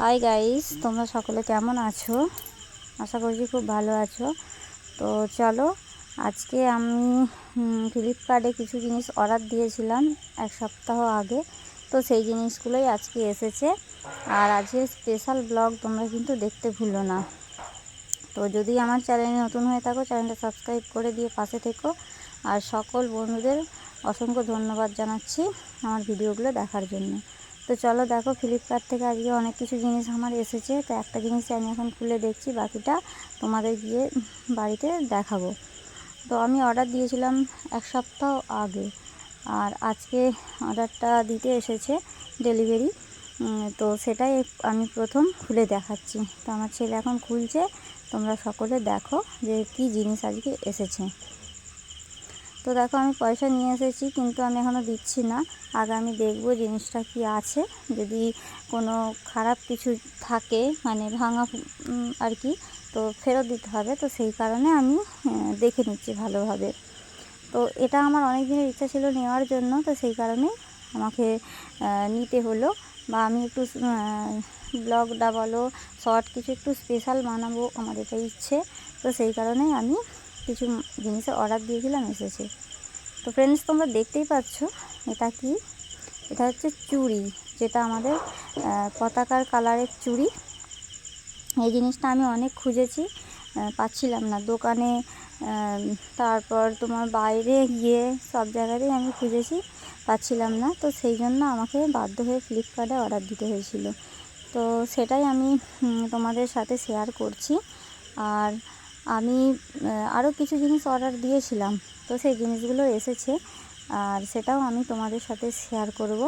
Hi guys তোমরা সকলে কেমন আছো? আশা করছি খুব ভালো আছো। তো চলো, আজকে আমি ফ্লিপকার্টে কিছু জিনিস অর্ডার দিয়েছিলাম এক সপ্তাহ আগে। তো সেই জিনিসগুলোই আজকে এসেছে। আর আজকে স্পেশাল ব্লগ তোমরা কিন্তু দেখতে ভুলো না। তো যদি আমার চ্যানেলে নতুন হয়ে থাকো চ্যানেলটা সাবস্ক্রাইব করে দিয়ে পাশে থেকো। আর সকল বন্ধুদের অসংখ্য ধন্যবাদ জানাচ্ছি আমার ভিডিওগুলো দেখার জন্য। তো চলো দেখো ফ্লিপকার্ট থেকে আজকে অনেক কিছু জিনিস আমার এসেছে। তো একটা জিনিস আমি এখন খুলে দেখছি, বাকিটা তোমাদের গিয়ে বাড়িতে দেখাবো। তো আমি অর্ডার দিয়েছিলাম এক সপ্তাহ আগে, আর আজকে অর্ডারটা দিতে এসেছে ডেলিভারি তো সেটাই আমি প্রথম খুলে দেখাচ্ছি। তো আমার ছেলে এখন খুলছে, তোমরা সকলে দেখো যে কি জিনিস আজকে এসেছে। তো দেখো আমি পয়সা নিয়ে এসেছি, কিন্তু আমি এখনও দিচ্ছি না। আগে আমি দেখব জিনিসটা কি আছে। যদি কোনো খারাপ কিছু থাকে মানে ভাঙা আর কি, তো ফেরত দিতে হবে। তো সেই কারণে আমি দেখে নিচ্ছি ভালোভাবে। তো এটা আমার অনেক দিনের ইচ্ছা ছিল নেওয়ার জন্য, তো সেই কারণে আমাকে নিতে হলো। বা আমি একটু ব্লগটা বলো, শর্ট কিছু একটু স্পেশাল বানাবো, আমার এটা ইচ্ছে। তো সেই কারণেই আমি কিছু জিনিসের অর্ডার দিয়েছিলাম, এসেছে। তো ফ্রেন্ডস তোমরা দেখতেই পাচ্ছ এটা কি? এটা হচ্ছে চুড়ি, যেটা আমাদের পতাকার কালারের চুড়ি। এই জিনিসটা আমি অনেক খুঁজেছি পাচ্ছিলাম না। দোকানে তারপর তোমার বাইরে গিয়ে সব জায়গাতেই আমি খুঁজেছি, পাচ্ছিলাম না। তো সেই জন্য আমাকে বাধ্য হয়ে ফ্লিপকার্টে অর্ডার দিতে হয়েছিল। তো সেটাই আমি তোমাদের সাথে শেয়ার করছি। আর আমি আরও কিছু জিনিস অর্ডার দিয়েছিলাম। তো সেই জিনিসগুলো এসেছে, আর সেটাও আমি তোমাদের সাথে শেয়ার করব।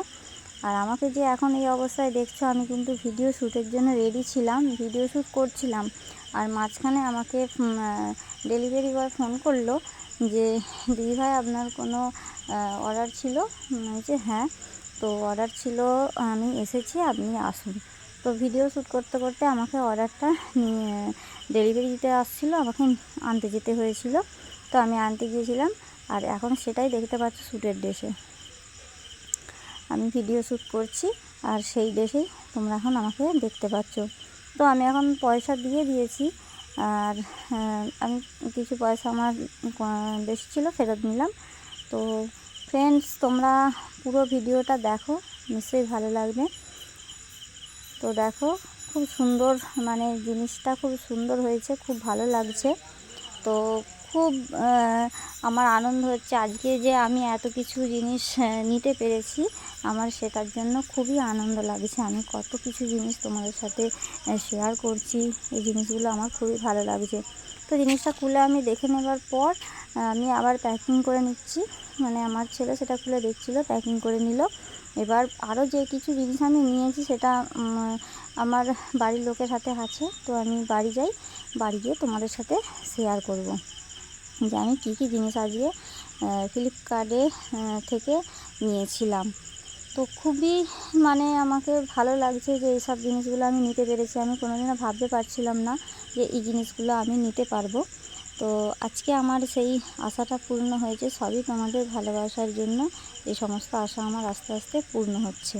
আর আমাকে যে এখন এই অবস্থায় দেখছ, আমি কিন্তু ভিডিও শ্যুটের জন্য রেডি ছিলাম ভিডিও শ্যুট করছিলাম। আর মাঝখানে আমাকে ডেলিভারি বয় ফোন করল যে দিদিভাই আপনার কোনো অর্ডার ছিল? যে হ্যাঁ। তো অর্ডার ছিল, আমি এসেছি, আপনি আসুন। তো ভিডিও শ্যুট করতে করতে আমাকে অর্ডারটা নিয়ে ডেলিভারি দিতে আসছিল, আমাকে আনতে যেতে হয়েছিল। তো আমি আনতে গিয়েছিলাম আর এখন সেটাই দেখতে পাচ্ছি শ্যুটের ড্রেসে আমি ভিডিও শ্যুট করছি আর সেই ড্রেসেই তোমরা এখন আমাকে দেখতে পাচ্ছ। তো আমি এখন পয়সা দিয়ে দিয়েছি আর আমি কিছু পয়সা আমার বেশি ছিল ফেরত নিলাম। তো ফ্রেন্ডস তোমরা পুরো ভিডিওটা দেখো, নিশ্চয়ই ভালো লাগবে। তো দেখো, খুব সুন্দর মানে জিনিসটা খুব সুন্দর হয়েছে, খুব ভালো লাগছে। তো খুব আমার আনন্দ হচ্ছে আজকে যে আমি এত কিছু জিনিস নিতে পেরেছি, আমার সেটার জন্য খুবই আনন্দ লাগছে। আমি কত কিছু জিনিস তোমাদের সাথে শেয়ার করছি, এই জিনিসগুলো আমার খুবই ভালো লাগছে। তো জিনিসটা খুলে আমি দেখে নেবার পর আমি আবার প্যাকিং করে নিচ্ছি। মানে আমার ছেলে সেটা খুলে দেখছিলো প্যাকিং করে নিল। এবার আরও যে কিছু জিনিস আমি নিয়েছি সেটা আমার বাড়ির লোকের হাতে আছে, তো আমি বাড়ি যাই, বাড়ি গিয়ে তোমাদের সাথে শেয়ার করব। যে আমি কী কী জিনিস আজকে ফ্লিপকার্টে থেকে নিয়েছিলাম। তো খুবই মানে আমাকে ভালো লাগছে যে এইসব জিনিসগুলো আমি নিতে পেরেছি। আমি কোনোদিনও ভাবতে পারছিলাম না যে এই জিনিসগুলো আমি নিতে পারব। তো আজকে আমার সেই আশাটা পূর্ণ হয়েছে, সবই তোমাদের ভালোবাসার জন্য। এই সমস্ত আশা আমার আস্তে আস্তে পূর্ণ হচ্ছে।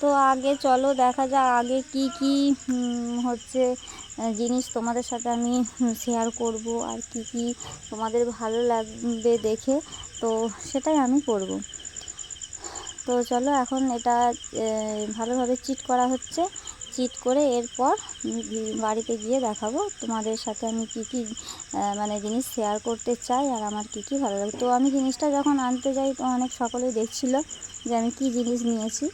তো আগে চলো, দেখা যাক আগে কি কি হচ্ছে জিনিস তোমাদের সাথে আমি শেয়ার করব আর কি কি তোমাদের ভালো লাগবে দেখে। তো সেটাই আমি করব। তো চলো, এখন এটা ভালোভাবে চিট করা হচ্ছে। চিট করে এরপর বাড়িতে গিয়ে দেখাবো। তোমাদের সাথে আমি কি কি মানে জিনিস শেয়ার করতে চাই আর আমার কি কি ভালো লাগে। তো আমি জিনিসটা যখন আনতে যাই, তো অনেক সকলেই দেখছিল যে আমি কি জিনিস নিয়েছি।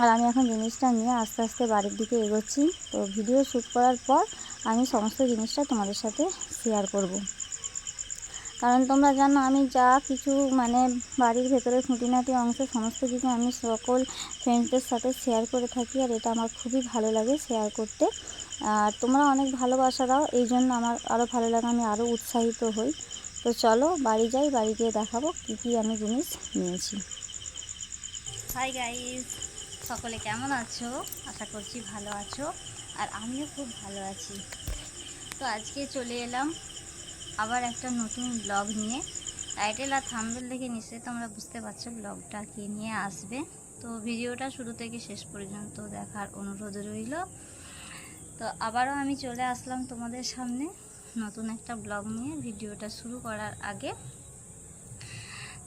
আর আমি এখন জিনিসটা নিয়ে আস্তে আস্তে বাড়ির দিকে এগোচ্ছি। তো ভিডিও শ্যুট করার পর আমি সমস্ত জিনিসটা তোমাদের সাথে শেয়ার করব। কারণ তোমরা জানো, আমি যা কিছু মানে বাড়ির ভেতরে খুঁটিনাটি অংশ, সমস্ত কিছু আমি সকল ফ্রেন্ডসদের সাথে শেয়ার করে থাকি আর এটা আমার খুবই ভালো লাগে শেয়ার করতে। আর তোমরা অনেক ভালোবাসা দাও, এই জন্য আমার আরও ভালো লাগে, আমি আরও উৎসাহিত হই। তো চলো, বাড়ি যাই, বাড়ি গিয়ে দেখাবো কী কী আমি জিনিস নিয়েছি। হাই গাইস সকলে কেমন আছো? আশা করছি ভালো আছো। আর আমিও খুব ভালো আছি। তো আজকে চলে এলাম আবার একটা নতুন ব্লগ নিয়ে। টাইটেল আর থাম্বেল দেখে নিশ্চয়ই তোমরা বুঝতে পারছ ব্লগটা কে নিয়ে আসবে। তো ভিডিওটা শুরু থেকে শেষ পর্যন্ত দেখার অনুরোধ রইল। তো আবারও আমি চলে আসলাম তোমাদের সামনে নতুন একটা ব্লগ নিয়ে। ভিডিওটা শুরু করার আগে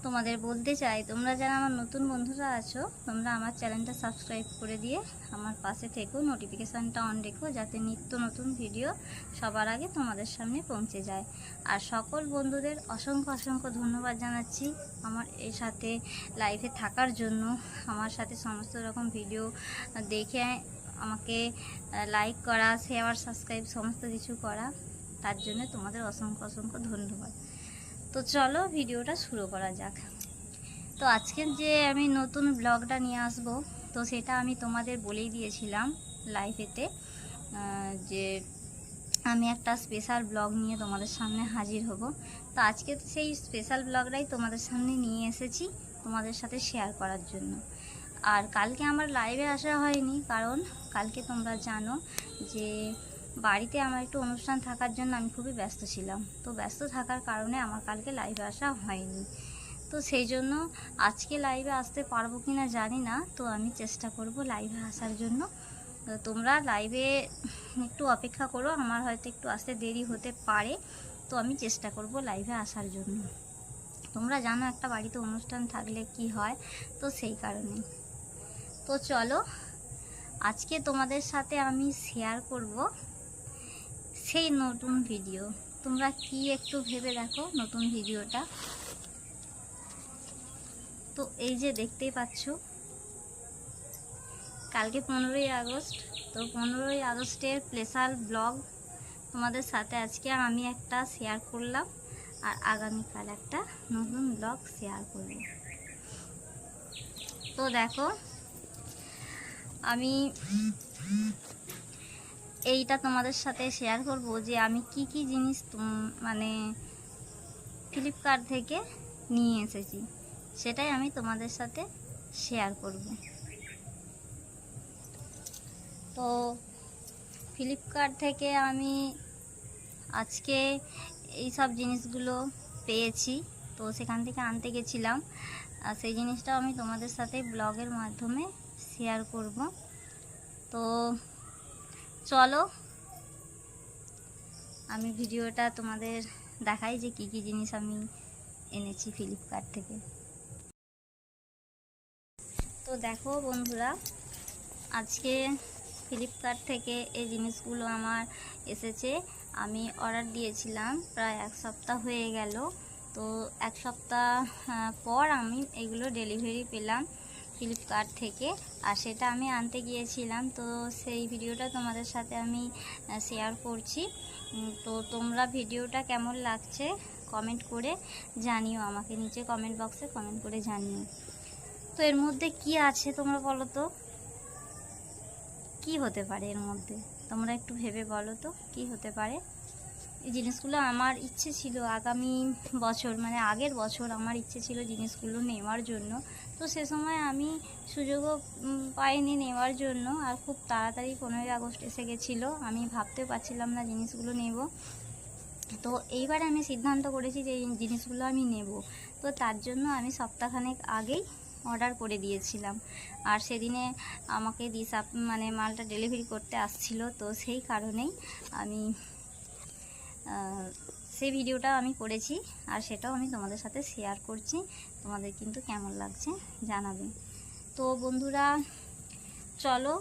তোমাদের বলতে চাই, তোমরা যারা আমার নতুন বন্ধুরা আছো, তোমরা আমার চ্যানেলটা সাবস্ক্রাইব করে দিয়ে আমার পাশে থেকো নোটিফিকেশানটা অন রেখো, যাতে নিত্য নতুন ভিডিও সবার আগে তোমাদের সামনে পৌঁছে যায়। আর সকল বন্ধুদের অসংখ্য অসংখ্য ধন্যবাদ জানাচ্ছি আমার এর সাথে লাইভে থাকার জন্য। আমার সাথে সমস্ত রকম ভিডিও দেখে আমাকে লাইক করা শেয়ার সাবস্ক্রাইব সমস্ত কিছু করা, তার জন্য তোমাদের অসংখ্য অসংখ্য ধন্যবাদ। তো চলো ভিডিওটা শুরু করা যাক। তো আজকের যে আমি নতুন ব্লগটা নিয়ে আসব, তো সেটা আমি তোমাদের বলেই দিয়েছিলাম লাইভেতে যে আমি একটা স্পেশাল ব্লগ নিয়ে তোমাদের সামনে হাজির হব। তো আজকে সেই স্পেশাল ব্লগটাই তোমাদের সামনে নিয়ে এসেছি তোমাদের সাথে শেয়ার করার জন্য। আর কালকে আমার লাইভে আসা হয়নি, কারণ কালকে তোমরা জানো যে বাড়িতে আমার একটু অনুষ্ঠান থাকার জন্য আমি খুবই ব্যস্ত ছিলাম। তো ব্যস্ত থাকার কারণে আমার কালকে লাইভে আসা হয়নি। তো সেই জন্য আজকে লাইভে আসতে পারব কি না জানি না। তো আমি চেষ্টা করব লাইভে আসার জন্য। তোমরা লাইভে একটু অপেক্ষা করো, আমার হয়তো একটু আসতে দেরি হতে পারে। তো আমি চেষ্টা করব লাইভে আসার জন্য। তোমরা জানো একটা বাড়িতে অনুষ্ঠান থাকলে কি হয়, তো সেই কারণে তো চলো, আজকে তোমাদের সাথে আমি শেয়ার করব সেই নতুন ভিডিও তোমরা কি একটু ভেবে দেখো নতুন ভিডিওটা তো এই যে দেখতেই পাচ্ছ, কালকে পনেরোই আগস্ট, তো পনেরোই আগস্টের স্পেশাল ব্লগ তোমাদের সাথে আজকে আমি একটা শেয়ার করলাম আর আগামীকাল একটা নতুন ব্লগ শেয়ার করব। তো দেখো, আমি এইটা তোমাদের সাথে শেয়ার করব যে আমি কি কি জিনিস মানে ফ্লিপকার্ট থেকে নিয়ে এসেছি, সেটাই আমি তোমাদের সাথে শেয়ার করব। তো ফ্লিপকার্ট থেকে আমি আজকে এই সব জিনিসগুলো পেয়েছি, তো সেখান থেকে আনতে গেছিলাম। আর সেই জিনিসটাও আমি তোমাদের সাথে ব্লগের মাধ্যমে শেয়ার করব। তো চলো। আমি ভিডিওটা তোমাদের দেখাই যে কি কি জিনিস আমি এনেছি ফ্লিপকার্ট থেকে। তো দেখো বন্ধুরা, আজকে ফ্লিপকার্ট থেকে এই জিনিসগুলো আমার এসেছে। আমি অর্ডার দিয়েছিলাম, প্রায় এক সপ্তাহ হয়ে গেল। তো এক সপ্তাহ পর আমি এগুলো ডেলিভারি পেলাম। ফ্লিপকার্ট থেকে। আর সেটা আমি আনতে গিয়েছিলাম, তো সেই ভিডিওটা তোমাদের সাথে আমি শেয়ার করছি। তো তোমরা ভিডিওটা কেমন লাগছে কমেন্ট করে জানিও আমাকে, নিচে কমেন্ট বক্সে কমেন্ট করে জানিও। তো এর মধ্যে কি আছে তোমরা বলো তো? কি হতে পারে এর মধ্যে? তোমরা একটু ভেবে বলো তো, কি হতে পারে? এই জিনিসগুলো আমার ইচ্ছে ছিল আগামী বছর মানে আগের বছর আমার ইচ্ছে ছিল জিনিসগুলো নেওয়ার জন্য। তো সে সময় আমি সুযোগও পাইনি নেওয়ার জন্য আর খুব তাড়াতাড়ি পনেরোই আগস্ট এসে গেছিল। আমি ভাবতেও পারছিলাম না জিনিসগুলো নেব। তো এইবারে আমি সিদ্ধান্ত করেছি যে এই জিনিসগুলো আমি নেব। তো তার জন্য আমি সপ্তাহখানেক আগেই অর্ডার করে দিয়েছিলাম। আর সেদিনে আমাকে দিশাপ মানে মালটা ডেলিভারি করতে আসছিল। তো সেই কারণেই আমি সেই ভিডিওটা আমি করেছি আর সেটাও আমি তোমাদের সাথে শেয়ার করছি। তোমাদের কিন্তু কেমন লাগছে জানাবে। তো বন্ধুরা, চলো,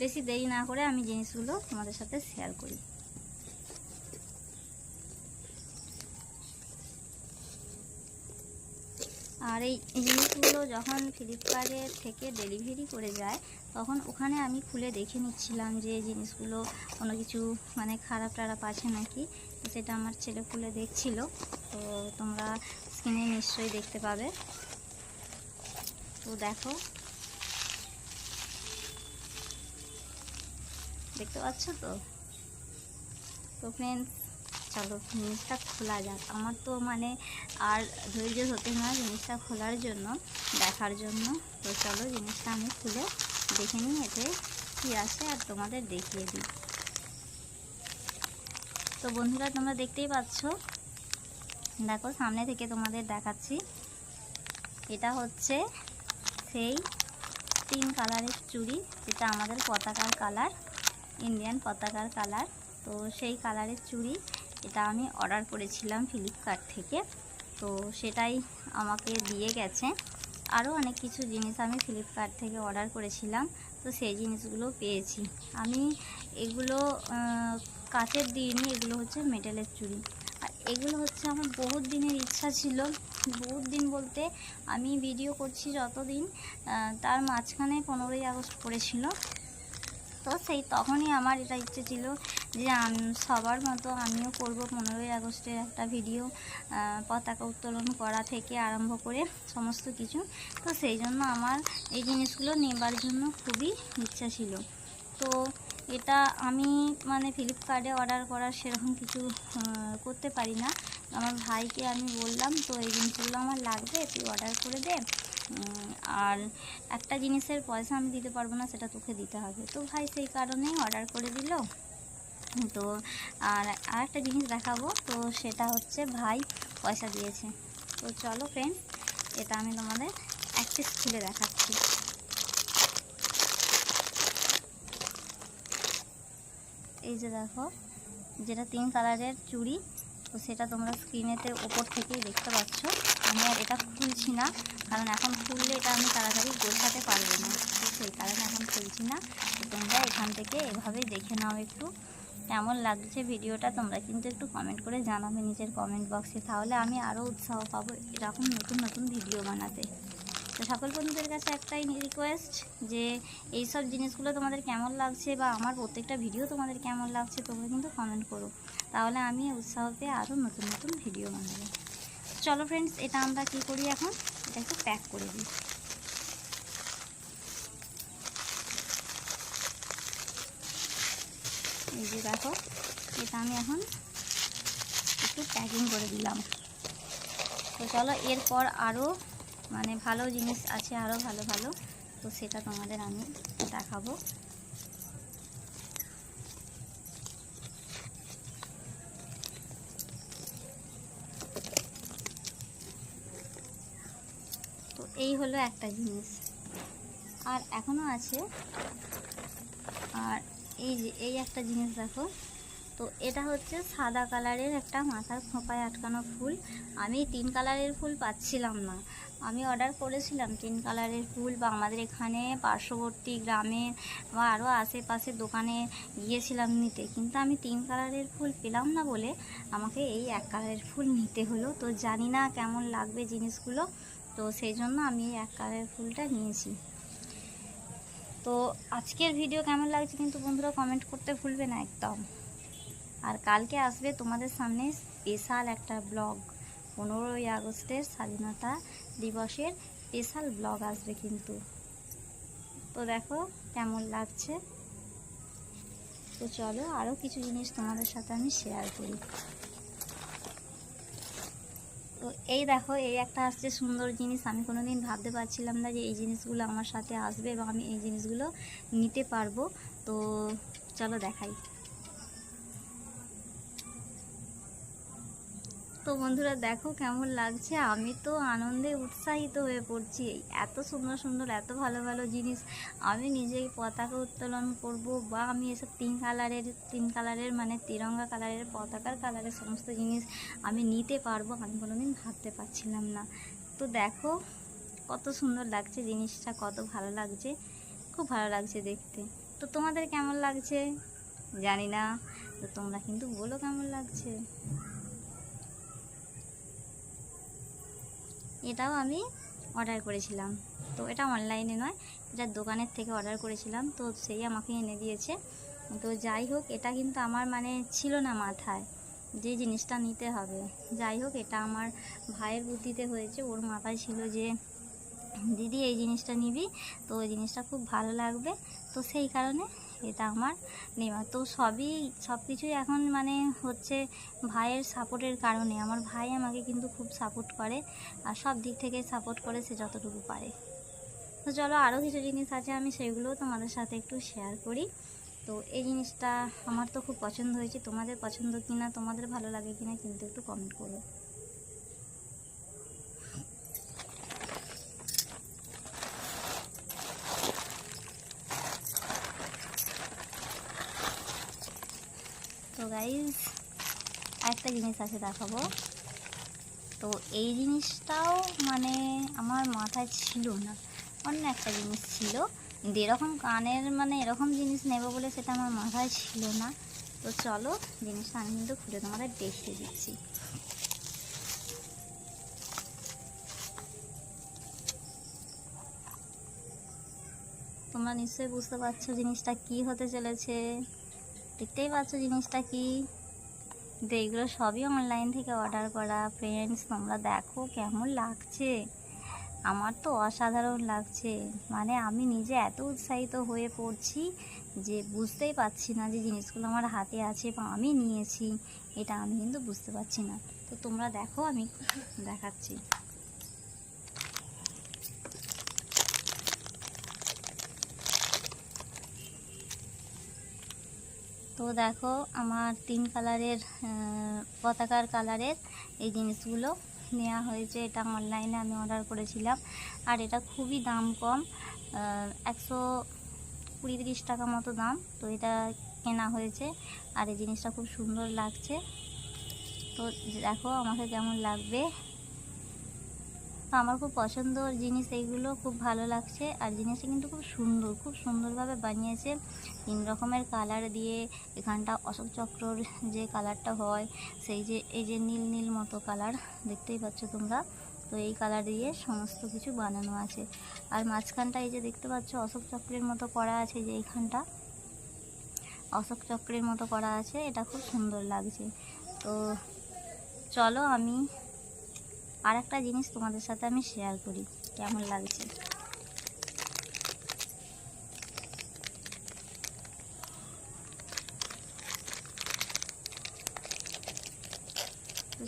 বেশি দেরি না করে আমি জিনিসগুলো তোমাদের সাথে শেয়ার করি। আর এই জিনিসগুলো যখন ফ্লিপকার্টের থেকে ডেলিভারি করে যায় তখন ওখানে আমি খুলে দেখে নিচ্ছিলাম যে জিনিসগুলো কোনো কিছু মানে খারাপ টারাপ আছে নাকি? তো সেটা আমার ছেলে খুলে দেখছিল। তো তোমরা স্ক্রিনে নিশ্চয়ই দেখতে পাবে। তো দেখো। দেখতে পাচ্ছ তো? তো ফ্রেন্ডস চলো জিনিসটা খোলা যাক। আমার তো মানে আর ধৈর্য হতে না জিনিসটা খোলার জন্য, দেখার জন্য। তো চলো জিনিসটা আমি খুলে দেখে নিই এতে কী আছে আর তোমাদের দেখিয়ে দিই। তো বন্ধুরা, তোমরা দেখতেই পাচ্ছ? দেখো, সামনে থেকে তোমাদের দেখাচ্ছি। এটা হচ্ছে সেই তিন কালারের চুড়ি, যেটা আমাদের পতাকার কালার ইন্ডিয়ান পতাকার কালার তো সেই কালারের চুড়ি, এটা আমি অর্ডার করেছিলাম ফ্লিপকার্ট থেকে। তো সেটাই আমাকে দিয়ে গেছে। আরও অনেক কিছু জিনিস আমি ফ্লিপকার্ট থেকে অর্ডার করেছিলাম, তো সেই জিনিসগুলো পেয়েছি। আমি এগুলো কাচের দিইনি এগুলো হচ্ছে মেটালের চুড়ি। আর এগুলো হচ্ছে আমার বহুত দিনের ইচ্ছা ছিল। বহুত দিন বলতে আমি ভিডিও করছি যতদিন তার মাঝখানে পনেরোই আগস্ট পড়েছিল। তো সেই তখনই আমার এটা ইচ্ছে ছিল যে সবার মতো আমিও করব পনেরোই আগস্টের একটা ভিডিও পতাকা উত্তোলন করা থেকে আরম্ভ করে সমস্ত কিছু। তো সেই জন্য আমার এই জিনিসগুলো নেবার জন্য খুবই ইচ্ছা ছিল। তো এটা আমি মানে ফ্লিপকার্টে অর্ডার করার সেরকম কিছু করতে পারি না। আমার ভাইকে আমি বললাম, তো এই জিনিসগুলো আমার লাগবে, তুই অর্ডার করে দে। আর একটা জিনিসের পয়সা আমি দিতে পারব না, সেটা তোকে দিতে হবে। তো ভাই সেই কারণেই অর্ডার করে দিল। তো আর আর একটা জিনিস দেখাবো, তো সেটা হচ্ছে ভাই পয়সা দিয়েছে। তো চলো ফ্রেন্ড এটা আমি তোমাদের এক পিস খুলে দেখাচ্ছি। এই যে দেখো, যেটা তিন কালারের চুড়ি তো সেটা তোমরা স্ক্রিনেতে ওপর থেকেই দেখতে পাচ্ছ। আমি আর এটা খুলছি না, কারণ এখন খুললে এটা আমি তাড়াতাড়ি গোছাতে পারব না। সেই কারণে এখন খুলছি না। তোমরা এখান থেকে এভাবেই দেখে নাও একটু। কেমন লাগছে ভিডিওটা তোমরা কিন্তু একটু কমেন্ট করে জানাবে নিজের কমেন্ট বক্সে তাহলে আমি আরও উৎসাহ পাবো এরকম নতুন নতুন ভিডিও বানাতে। তো সকল বন্ধুদের কাছে একটাই রিকোয়েস্ট যে এই সব জিনিসগুলো তোমাদের কেমন লাগছে বা আমার প্রত্যেকটা ভিডিও তোমাদের কেমন লাগছে তোমরা কিন্তু কমেন্ট করো। তাহলে আমি উৎসাহ পেয়ে আরও নতুন নতুন ভিডিও বানাবো। চলো ফ্রেন্ডস এটা আমরা কী করি এখন? এটা একটু প্যাক করে দিই। এই যে দেখো, এটা আমি এখন একটু প্যাকিং করে দিলাম। তো চলো, এরপর আরও মানে ভালো জিনিস আছে আরও ভালো ভালো। তো সেটা তোমাদের আমি দেখাবো। এই হলো একটা জিনিস। আর এখনও আছে। আর এই যে, এই একটা জিনিস দেখো। তো এটা হচ্ছে সাদা কালারের একটা মাথার খোঁপায় আটকানো ফুল। আমি তিন কালারের ফুল পাচ্ছিলাম না। আমি অর্ডার করেছিলাম তিন কালারের ফুল বা আমাদের এখানে পার্শ্ববর্তী গ্রামে বা আরও আশেপাশে দোকানে গিয়েছিলাম নিতে। কিন্তু আমি তিন কালারের ফুল পেলাম না বলে আমাকে এই এক কালারের ফুল নিতে হলো। তো জানি না কেমন লাগবে জিনিসগুলো। তো সেই জন্য আমি এক কালারের ফুলটা নিয়েছি। তো আজকের ভিডিও কেমন লাগছে কিন্তু বন্ধুরা কমেন্ট করতে ভুলবে না একদম। আর কালকে আসবে তোমাদের সামনে স্পেশাল একটা ব্লগ পনেরোই আগস্টের স্বাধীনতা দিবসের স্পেশাল ব্লগ আসবে কিন্তু। তো দেখো কেমন লাগছে। তো চলো আরও কিছু জিনিস তোমাদের সাথে আমি শেয়ার করি। তো এই দেখো, এই একটা আসছে সুন্দর জিনিস। আমি কোনো দিন ভাবতে পারছিলাম না যে এই জিনিসগুলো আমার সাথে আসবে এবং আমি এই জিনিসগুলো নিতে পারব। তো চলো দেখাই। তো বন্ধুরা দেখো কেমন লাগছে। আমি তো আনন্দে উৎসাহিত হয়ে পড়ছি। এত সুন্দর সুন্দর, এত ভালো ভালো জিনিস আমি নিজেই পতাকা উত্তোলন করব বা আমি এসব তিন কালারের তিন কালারের মানে তিরঙ্গা কালারের পতাকার কালারের সমস্ত জিনিস আমি নিতে পারব। আমি কোনোদিন ভাবতে পারছিলাম না। তো দেখো কত সুন্দর লাগছে জিনিসটা, কত ভালো লাগছে। খুব ভালো লাগছে দেখতে। তো তোমাদের কেমন লাগছে? জানি না। তো তোমরা কিন্তু বলো কেমন লাগছে। এটাও আমি অর্ডার করেছিলাম। তো এটা অনলাইনে নয়, এটা দোকানের থেকে অর্ডার করেছিলাম। তো সেই আমাকে এনে দিয়েছে। তো যাই হোক, এটা কিন্তু আমার মানে ছিল না মাথায় যে জিনিসটা নিতে হবে। যাই হোক, এটা আমার ভাইয়ের বুদ্ধিতে হয়েছে। ওর মাথায় ছিল যে, দিদি, এই জিনিসটা নিবি, তো ওই জিনিসটা খুব ভালো লাগবে। তো সেই কারণে এটা আমার নেওয়া। তো সবই সব কিছুই এখন মানে হচ্ছে ভাইয়ের সাপোর্টের কারণে। আমার ভাই আমাকে কিন্তু খুব সাপোর্ট করে আর সব দিক থেকে সাপোর্ট করে সে যতটুকু পারে। তো চলো আরও কিছু জিনিস আছে, আমি সেগুলোও তোমাদের সাথে একটু শেয়ার করি। তো এই জিনিসটা আমার তো খুব পছন্দ হয়েছে। তোমাদের পছন্দ কিনা, তোমাদের ভালো লাগে কিনা কিন্তু একটু কমেন্ট করো গাইজ একটা জিনিস আছে দেখাবো। তো এই জিনিসটাও মানে আমার মাথায় ছিল না। অন্য একটা জিনিস ছিল। কিন্তু এরকম কানের মানে এরকম জিনিস নেব বলে সেটা আমার মাথায় ছিল না। তো চলো জিনিসটা আমি কিন্তু খুলে তোমাদের দেখিয়ে দিচ্ছি। তোমরা নিশ্চয়ই বুঝতে পারছ জিনিসটা কি হতে চলেছে। দেখতেই পাচ্ছ জিনিসটা কি। কিন্তু এইগুলো সবই অনলাইন থেকে অর্ডার করা। ফ্রেন্ডস তোমরা দেখো কেমন লাগছে। আমার তো অসাধারণ লাগছে। মানে আমি নিজে এত উৎসাহিত হয়ে পড়ছি যে বুঝতেই পারছি না যে জিনিসগুলো আমার হাতে আছে বা আমি নিয়েছি। এটা আমি কিন্তু বুঝতে পারছি না। তো তোমরা দেখো, আমি দেখাচ্ছি। দেখো আমার তিন কালারের পতাকার কালারের এই জিনিসগুলো নেওয়া হয়েছে। এটা অনলাইনে আমি অর্ডার করেছিলাম। আর এটা খুবই দাম কম একশো কুড়ি তিরিশ টাকা মতো দাম। তো এটা কেনা হয়েছে আর এই জিনিসটা খুব সুন্দর লাগছে। তো দেখো আমাকে কেমন লাগবে। তো আমার খুব পছন্দর জিনিস এইগুলো, খুব ভালো লাগছে। আর জিনিসটা কিন্তু খুব সুন্দর, খুব সুন্দরভাবে বানিয়েছে। তিন রকমের কালার দিয়ে এখানটা অশোক চক্রর যে কালারটা হয়, সেই যে, এই যে নীল নীল মতো কালার, দেখতেই পাচ্ছ তোমরা। তো এই কালার দিয়ে সমস্ত কিছু বানানো আছে। আর মাঝখানটা এই যে দেখতে পাচ্ছ, অশোক চক্রের মতো করা আছে যে এইখানটা। অশোক চক্রের মতো করা আছে, এটা খুব সুন্দর লাগছে। তো চলো আমি আর একটা জিনিস তোমাদের সাথে আমি শেয়ার করি, কেমন লাগছে?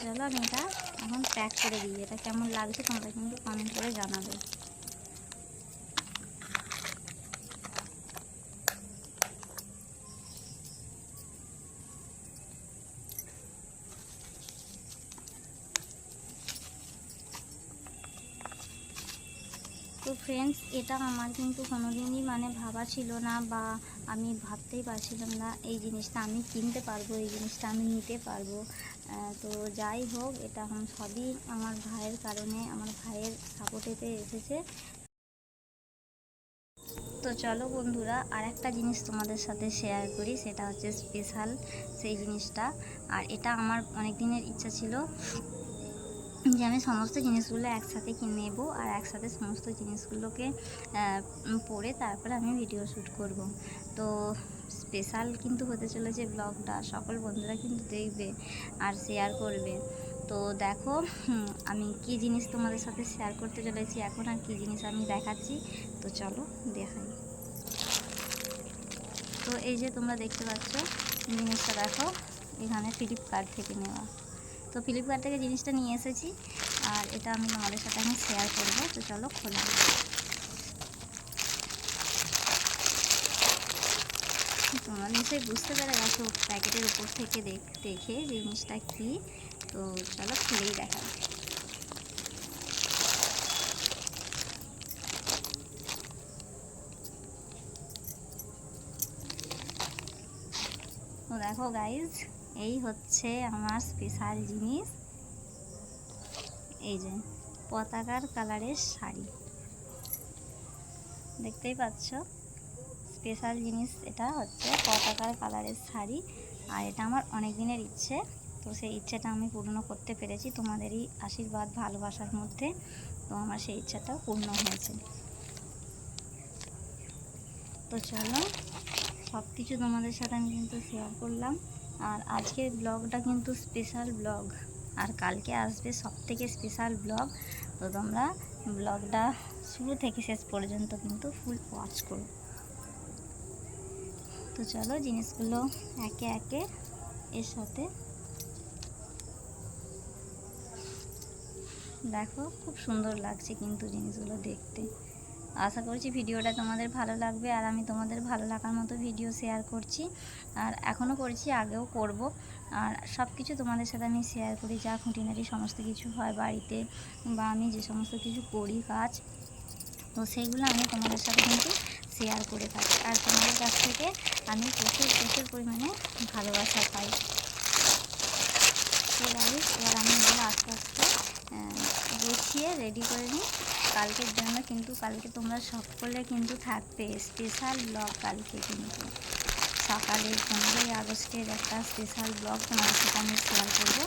চলো আমি এটা এখন প্যাক করে দিই, এটা কেমন লাগছে তোমরা কিন্তু কমেন্ট করে জানাবে। ফ্রেন্ডস এটা আমার কিন্তু কোনোদিনই মানে ভাবা ছিল না বা আমি ভাবতেই পারছিলাম না এই জিনিসটা আমি কিনতে পারব, এই জিনিসটা আমি নিতে পারব। তো যাই হোক, এটা সবই আমার ভাইয়ের কারণে, আমার ভাইয়ের সাপোর্টেতে এসেছে। তো চলো বন্ধুরা আর একটা জিনিস তোমাদের সাথে শেয়ার করি, সেটা হচ্ছে স্পেশাল সেই জিনিসটা। আর এটা আমার অনেক দিনের ইচ্ছা ছিল। যে আমি সমস্ত জিনিসগুলো একসাথে কিনে নেব আর একসাথে সমস্ত জিনিসগুলোকে পরে তারপরে আমি ভিডিও শ্যুট করব। তো স্পেশাল কিন্তু হতে চলেছে ব্লগটা সকল বন্ধুরা কিন্তু দেখবে আর শেয়ার করবে। তো দেখো আমি কি জিনিস তোমাদের সাথে শেয়ার করতে চলেছি, এখন আর কি জিনিস আমি দেখাচ্ছি, তো চলো দেখাই। তো এই যে তোমরা দেখতে পাচ্ছ, জিনিসটা দেখো, এখানে ফ্লিপকার্ট থেকে নেওয়া। তো ফ্লিপকার্ট থেকে জিনিসটা নিয়ে এসেছি। আর এটা আমি তোমাদের সাথে আমি শেয়ার করব। তো চলো খোলা তোমরা নিশ্চয়ই বুঝতে পেরে গেছো প্যাকেটের উপর থেকে দেখ জিনিসটা কি। তো চলো খুলেই দেখা। দেখো গাইজ এই হচ্ছে আমার স্পেশাল জিনিস। এই যে, পতাকার কালারের শাড়ি। দেখতেই পাচ্ছ? স্পেশাল জিনিস এটা হচ্ছে পতাকার কালারের শাড়ি। আর এটা আমার অনেক দিনের ইচ্ছে। তো সেই ইচ্ছেটা আমি পূর্ণ করতে পেরেছি। তোমাদেরই আশীর্বাদ, ভালোবাসার মধ্যে। তো আমার সেই ইচ্ছাটাও পূর্ণ হয়েছে। তো চলো সব কিছু তোমাদের সাথে আমি কিন্তু শেয়ার করলাম। আর আজকের ব্লগটা কিন্তু স্পেশাল ব্লগ। আর কালকে আসবে সব থেকে স্পেশাল ব্লগ। তো তোমরা ব্লগটা শুরু থেকে শেষ পর্যন্ত কিন্তু ফুল ওয়াচ করো। তো চলো জিনিসগুলো একে একে এর সাথে দেখো, খুব সুন্দর লাগছে কিন্তু জিনিসগুলো দেখতে। আশা করছি ভিডিওটা তোমাদের ভালো লাগবে আর আমি তোমাদের ভালো লাগার মতো ভিডিও শেয়ার করছি। আর এখনও করছি, আগেও করব। আর সব কিছু তোমাদের সাথে আমি শেয়ার করি, যা খুঁটিনাটি সমস্ত কিছু হয় বাড়িতে বা আমি যে সমস্ত কিছু করি কাজ, তো সেইগুলো আমি তোমাদের সাথে কিন্তু শেয়ার করে থাকি। আর তোমাদের কাছ থেকে আমি প্রচুর প্রচুর পরিমাণে ভালোবাসা পাই। তো এবার আমি এগুলো আস্তে আস্তে গুছিয়ে রেডি করে নিই। কালকের জন্য কিন্তু, কালকে তোমরা সকলে কিন্তু থাকবে স্পেশাল ব্লগ কালকে কিন্তু। সকালে পনেরোই আগস্টের একটা স্পেশাল ব্লগ তোমাদের সাথে আমি শেয়ার করব।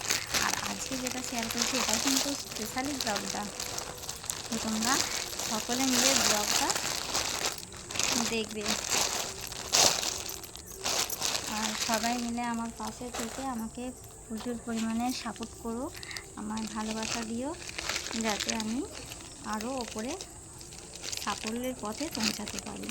আর আজকে যেটা শেয়ার করছি, এটা কিন্তু স্পেশালি ব্লগটা তো তোমরা সকলে মিলে ব্লগটা দেখবে। আর সবাই মিলে আমার পাশে থেকে আমাকে প্রচুর পরিমাণে সাপোর্ট করো, আমার ভালোবাসা দিও, যাতে আমি আরও ওপরে সাফল্যের পথে পৌঁছাতে পারি।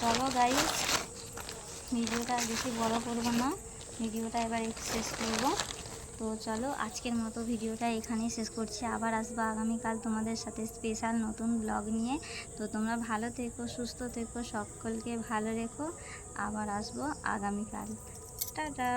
চলো গাই ভিডিওটা বেশি বড় করব না। ভিডিওটা এবার শেষ করব। তো চলো, আজকের মতো ভিডিওটা এখানেই শেষ করছি। আবার আসব আগামীকাল তোমাদের সাথে স্পেশাল নতুন ব্লগ নিয়ে। তো তোমরা ভালো থেকো, সুস্থ থেকো, সকলকে ভালো রেখো। আবার আসব আগামীকাল। টাটা!